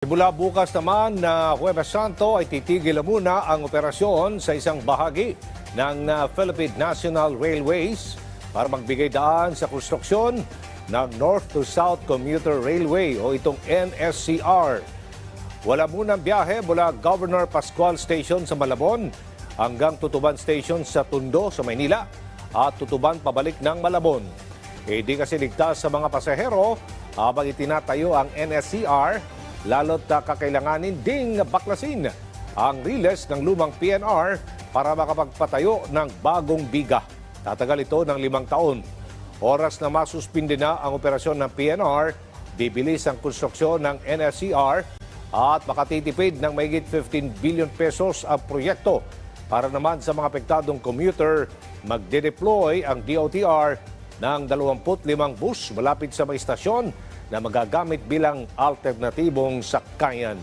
Mula bukas naman na Huwebes Santo ay titigil na muna ang operasyon sa isang bahagi ng Philippine National Railways para magbigay daan sa konstruksyon ng North to South Commuter Railway o itong NSCR. Wala munang biyahe mula Governor Pascual Station sa Malabon hanggang Tutuban Station sa Tundo sa Maynila at Tutuban pabalik ng Malabon. Eh di kasi ligtas sa mga pasahero habang itinatayo ang NSCR lalo't kakailanganin ding baklasin ang riles ng lumang PNR para makapagpatayo ng bagong biga. Tatagal ito ng limang taon. Oras na masuspinde na ang operasyon ng PNR, bibilis ang konstruksyon ng NSCR at makatitipid ng mahigit 15 billion pesos ang proyekto. Para naman sa mga apektadong commuter, magde-deploy ang DOTR ng 25 bus malapit sa mga istasyon na magagamit bilang alternatibong sakayan.